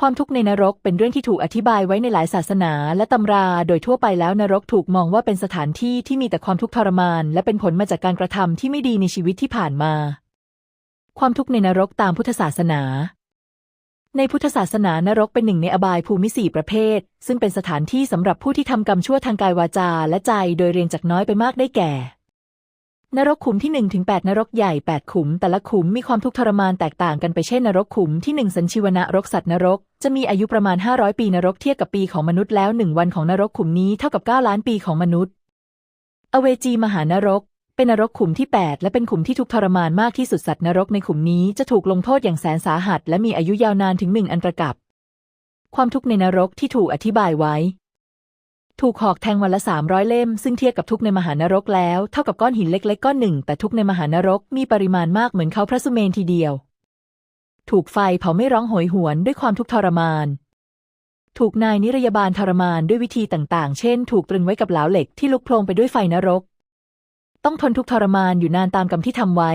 ความทุกข์ในนรกเป็นเรื่องที่ถูกอธิบายไว้ในหลายศาสนาและตำรา โดยทั่วไปแล้วนรกถูกมองว่าเป็นสถานที่ที่มีแต่ความทุกข์ทรมาน และเป็นผลมาจากการกระทำที่ไม่ดีในชีวิตที่ผ่านมา ความทุกข์ในนรกตามพุทธศาสนา ในพุทธศาสนานรกเป็นหนึ่งในอบายภูมิสี่ประเภท ซึ่งเป็นสถานที่สำหรับผู้ที่ทำกรรมชั่วทางกายวาจาและใจ โดยเรียงจากน้อยไปมากได้แก่ นรกขุมที่1ถึง8นรกใหญ่ 8 ขุม แต่ละขุมมีความทุกข์ทรมานแตกต่างกันไปเช่นนรกขุมที่ 1 สัญชีวนรกสัตว์นรก จะมีอายุประมาณ 500 ปีนรกเทียบกับปีของมนุษย์แล้ว 1 วันของนรกขุมนี้เท่ากับ 9 ล้านปีของมนุษย์ อเวจีมหานรก เป็นนรกขุมที่ 8 และเป็นขุมที่ทุกข์ทรมานมากที่สุดสัตว์นรกในขุมนี้จะถูกลงโทษอย่างแสนสาหัส และมีอายุยาวนานถึงหนึ่งอันตรกับ ความทุกข์ในนรกที่ถูกอธิบายไว้ ถูกหอกแทงวันละสามร้อยเล่ม ซึ่งเทียบกับทุกในมหานรกแล้ว เท่ากับก้อนหินเล็กๆก้อนหนึ่ง แต่ทุกในมหานรกมีปริมาณมากเหมือนเขาพระสุเมนทีเดียว ถูกไฟเผาไม่ร้องโหยหวนด้วยความทุกข์ทรมาน ถูกนายนิรยาบาลทรมานด้วยวิธีต่างๆ เช่น ถูกตรึงไว้กับเหลาเหล็กที่ลุกโพลงไปด้วยไฟนรก ต้องทนทุกข์ทรมานอยู่นานตามกรรมที่ทำไว้